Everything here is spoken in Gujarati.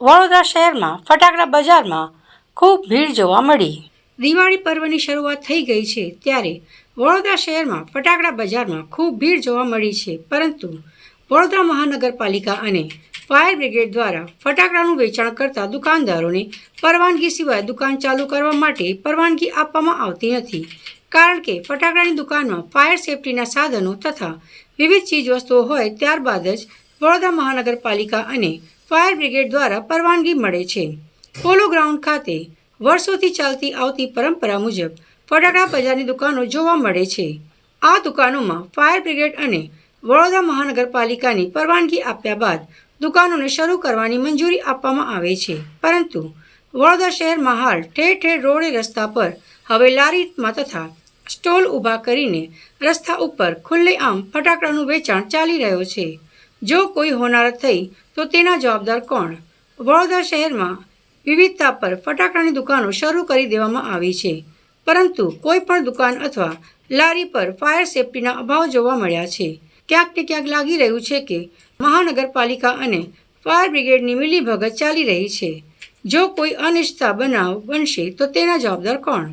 વડોદરા શહેરમાં, ફટાકડા બજારમાં ખૂબ ભીડ જોવા મળી. દિવાળી પર્વની શરૂઆત થઈ ગઈ છે ત્યારે વડોદરા શહેરમાં, ફટાકડા બજારમાં ખૂબ ભીડ જોવા મળી છે. પરંતુ વડોદરા મહાનગરપાલિકા અને ફાયર બ્રિગેડ દ્વારા ફટાકડાનું વેચાણ કરતા દુકાનદારોને પરવાનગી સિવાય દુકાન ચાલુ કરવા માટે પરવાનગી આપવામાં આવતી નથી. કારણ કે ફટાકડાની દુકાનમાં ફાયર સેફટીના સાધનો તથા વિવિધ ચીજવસ્તુઓ હોય ત્યારબાદ જ વડોદરા મહાનગરપાલિકા અને ફાયર બ્રિગેડ દ્વારા પરવાનગી મળે છે. પોલો ગ્રાઉન્ડ ખાતે વર્ષોથી ચાલતી આવતી પરંપરા મુજબ ફટાકડા બજારની દુકાનો જોવા મળે છે. આ દુકાનોમાં ફાયર બ્રિગેડ અને વડોદરા મહાનગરપાલિકાની પરવાનગી આપ્યા બાદ દુકાનોને શરૂ કરવાની મંજૂરી આપવામાં આવે છે. પરંતુ વડોદરા શહેરમાં હાલ ઠેર ઠેર રોડે રસ્તા પર હવે લારીમાં તથા સ્ટોલ ઊભા કરીને રસ્તા ઉપર ખુલ્લેઆમ ફટાકડાનું વેચાણ ચાલી રહ્યો છે. જો કોઈ હોનારત થઈ, તો તેના જવાબદાર કોણ? વડોદરા શહેરમાં વિવિધતા પર ફટાકડાની દુકાનો શરૂ કરી દેવામાં આવી છે. પરંતુ કોઈ પણ દુકાન અથવા લારી પર ફાયર સેફટીના અભાવ જોવા મળ્યા છે. ક્યાંક ને ક્યાંક લાગી રહ્યું છે કે મહાનગરપાલિકા અને ફાયર બ્રિગેડની મિલી ભગત ચાલી રહી છે. જો કોઈ અનિચ્છતા બનાવ બનશે, તો તેના જવાબદાર કોણ?